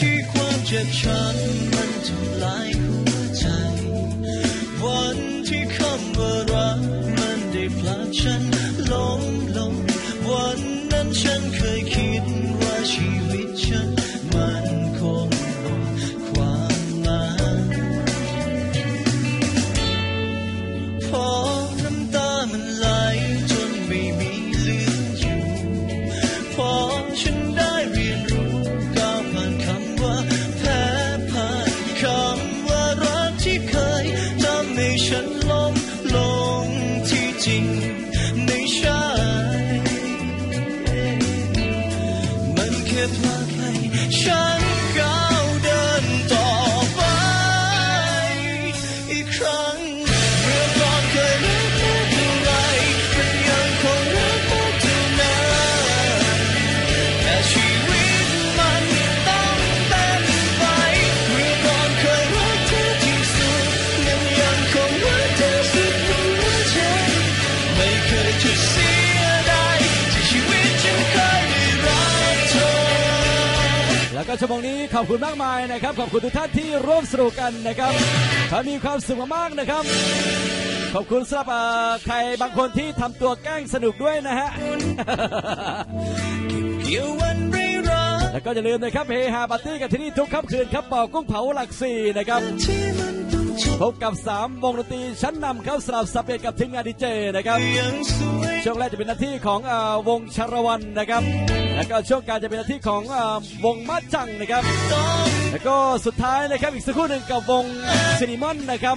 ที่ความเจ็บช้ำมันทำลายหัวใจ วันที่คำว่ารักมันได้พลากฉันล้มลง วันนั้นฉันเคยคิดว่าชีวิตฉันมันคงหมดความหมายพอน้ำตามันไหลจนไม่มีเหลืออยู่พอฉัน ฉันล้มลงที่จริงไม่ใช่มันแค่พลาดให้ฉันก้า แล้วก็ชั่วโมงนี้ขอบคุณมากมายนะครับ ขอบคุณทุกท่านที่ร่วมสนุกกันนะครับถ้ามีความสุขมากๆนะครับ ขอบคุณสำหรับใครบางคนที่ทำตัวแกล้งสนุกด้วยนะฮะแล้วก็อย่าลืมนะครับเฮฮาปาร์ตี้กันที่นี่ทุกค่ำคืนครับบ่อกุ้งเผาหลักสี่นะครับพบกับ 3 วงดนตรีชั้นนำครับสลับสับเปลี่ยนกับทีมงานดีเจนะครับ ช่วงแรกจะเป็นหน้าที่ของอ่อวงชารวันนะครับ แล้วก็ช่วงกลารจะเป็นหน้าที่ของอ่อวงมาจังนะครับ แล้วก็สุดท้ายนะครับอีกสักครู่หนึ่งกับวงซินิมอนนะครับ